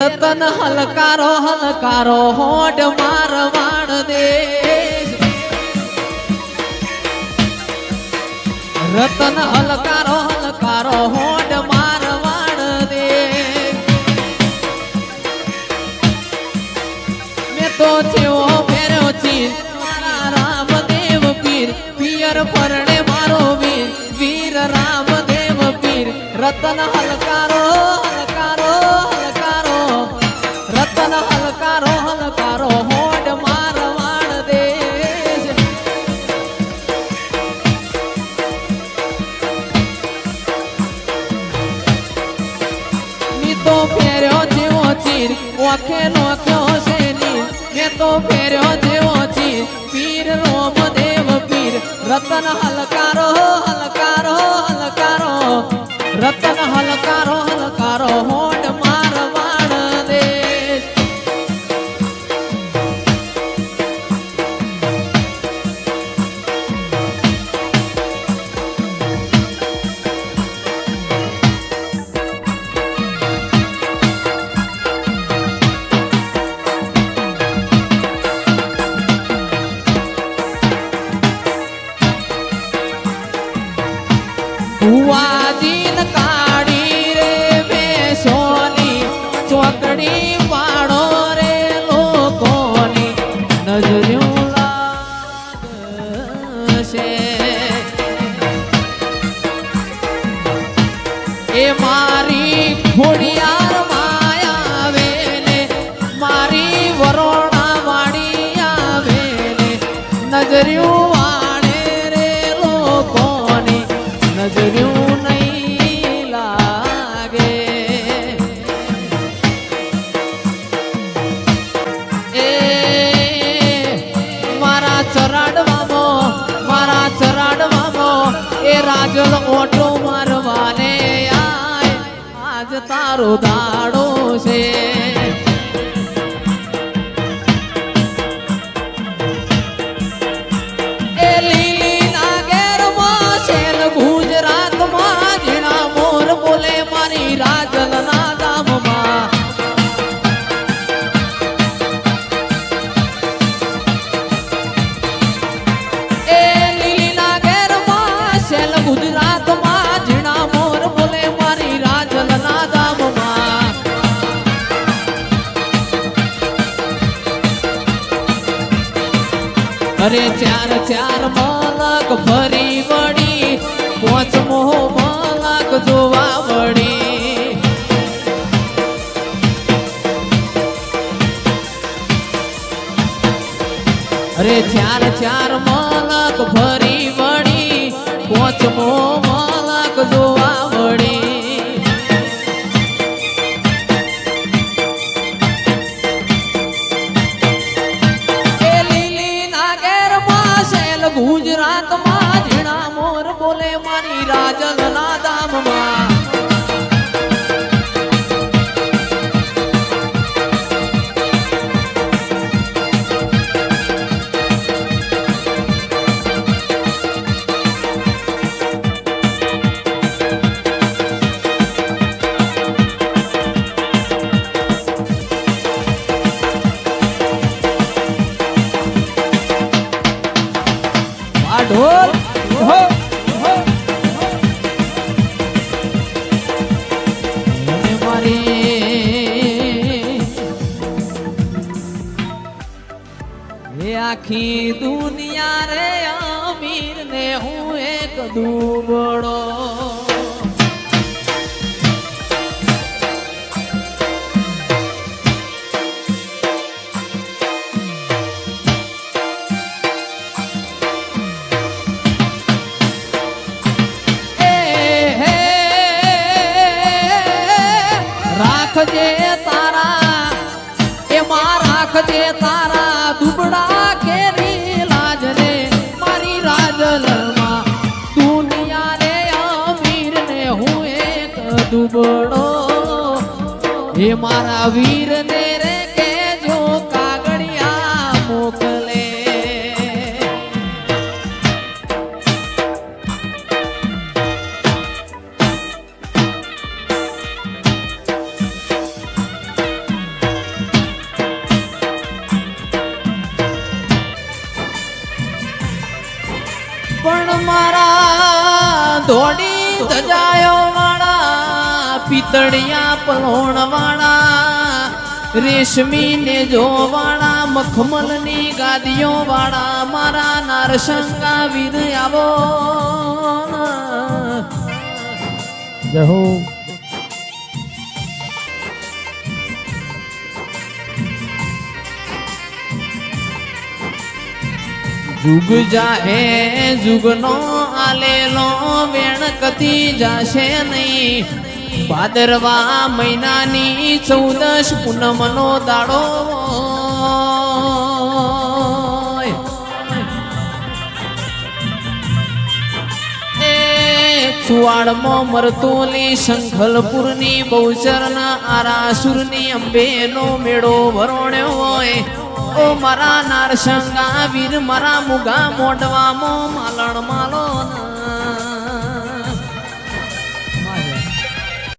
રતન હલકારો હલકારો હોડ મારવાડ દે રતન હલકારો હલકારો હોડ મારવાડ દે મેં તો જેવો ફેર્યો ચીર, મારા રામદેવ પીર, પિયર પરણે મારો વીર વીર રામદેવ પીર. રતન હલકારો તો ફેર્યો જેવો ચીર પીર રોમદેવ પીર. રતન હલકારો હલકારો હલકારો. રતન હલકારો હલકારો. એ રાજલ ઓટો મારવાને આજ તારો દાડો છે. અરે ચાર ચાર મલક ફરી વળી, પોચમો મલક જોવા વળી. અરે ચાર ચાર મલક ફરી વળી, પોચમો como આખી દુનિયા રે અમીર ને હું એક દુબળો રાખજે તારા રાખજે તારા દુબળા કેરી લાજ મારી રાજલમાં દુનિયા રે અમીર ને હું એક દુબળો. હે મારા વીર ધજાયો વાળા પિતળિયા પલોણ વાળા રેશમી ને જોવાળા મખમલની ગાદીઓ વાળા મારા નારસંગા વીર આવો. જય હો. જુગ જાહે, જુગનો આલેલો વેણ કતી જાશે નહીં. ભાદરવા મહિનાની ચૌદશ પૂનમનો દાડો સુવાડમાં મરતોલી શંખલપુરની બહુચરના આરાસુરની અંબેનો મેળો ભરોણ્યો હોય. ઓ મારા નારસંગા વીર મારા મુગા મોઢવામાં માલણ માલો ના